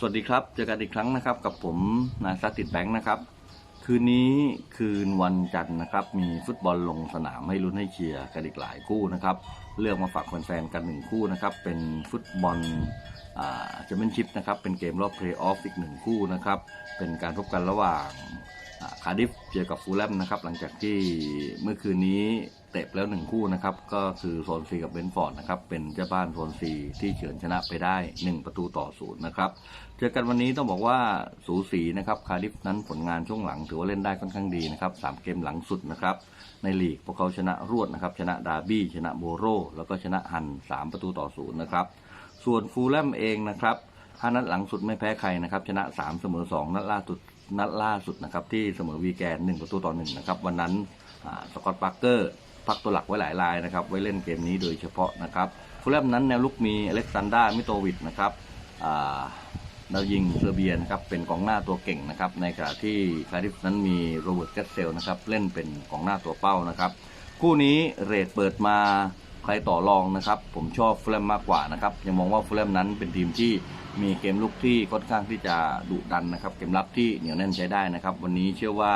สวัสดีครับ เจอกันอีกครั้งนะครับ กับผมนายซัตติดแบงค์นะครับ คืนนี้คืนวันจันทร์นะครับ มีฟุตบอลลงสนามให้ลุ้นให้เชียร์กันอีกหลายคู่นะครับ เลือกมาฝากแฟนๆกันหนึ่งคู่นะครับ เป็นฟุตบอลแชมเปี้ยนชิพนะครับ เป็นเกมรอบเพลย์ออฟอีกหนึ่งคู่นะครับ เป็นการพบกันระหว่าง คาร์ดิฟเจอกับฟูลแลมนะครับ หลังจากที่เมื่อคืนนี้เตะแล้วหนึ่งคู่นะครับ ก็คือโซนซีกับเบนฟอร์ดนะครับ เป็นเจ้าบ้านโซนซีที่เฉือนชนะไปได้ 1 ประตูต่อศูนย์นะครับ เจอกันวันนี้ต้องบอกว่าสูสีนะครับคาร์ดิฟนั้นผลงานช่วงหลังถือว่าเล่นได้ค่อนข้างดีนะครับสามเกมหลังสุดนะครับ ในลีกพวกเขาชนะรวดนะครับ ชนะดาร์บี้ชนะโบโรแล้วก็ชนะฮัน 3 ประตูต่อศูนย์นะครับ ส่วนฟูลแลมเองนะครับ ห้านัดหลังสุดไม่แพ้ใครนะครับ ชนะ3เสมอ2นัดล่าสุดนัดล่าสุดนะครับ ที่เสมอวีแกน1ประตูต่อ1นะครับ วันนั้นสกอตต์ปาร์เกอร์พักตัวหลักไว้หลายรายนะครับ ไว้เล่นเกมนี้โดยเฉพาะนะครับฟูลแลมนั้นแนวลุกมีอเล็กซานดรามิโตวิชนะครับดาวยิงเซอร์เบียนะครับเป็นกองหน้าตัวเก่งนะครับ ในขณะที่คาริฟนั้นมีโรเบิร์ตแกสเซลนะครับเล่นเป็นกองหน้าตัวเป้านะครับ คู่นี้เรทเปิดมา ใครต่อรองนะครับ ผมชอบฟูลแลมมากกว่านะครับ ยังมองว่าฟูลแลมนั้นเป็นทีมที่มีเกมลุกที่ค่อนข้างที่จะดุดันนะครับ เกมรับที่เหนียวแน่นใช้ได้นะครับ วันนี้เชื่อว่า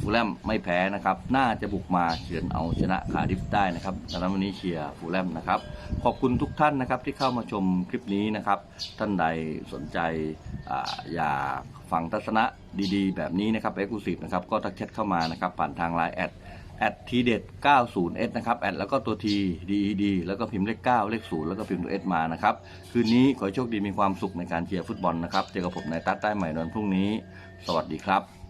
ฟูลแลมไม่แพ้นะครับ น่าจะบุกมาเฉือนเอาชนะคาร์ดิฟได้นะครับดังนั้นวันนี้เชียร์ฟูลแลมนะครับ ขอบคุณทุกท่านนะครับที่เข้ามาชมคลิปนี้นะครับ ท่านใดสนใจออยากฟังทัศนะดีๆ แบบนี้นะครับเอ็กซ์คลูซีฟนะครับ ก็ทักแชทเข้ามานะครับ ผ่านทางไลน์แอด แอดทีเด็ด 90 s นะครับแอดแล้วก็ตัว T DED แล้วก็พิมพ์เลข 9 เลข 0 แล้วก็พิมพ์ตัว S มานะครับ คืนนี้ขอโชคดีมีความสุขในการเชียร์ฟุตบอลนะครับ เจอกับผมในตัดใต้ใหม่นวันพรุ่งนี้ สวัสดีครับ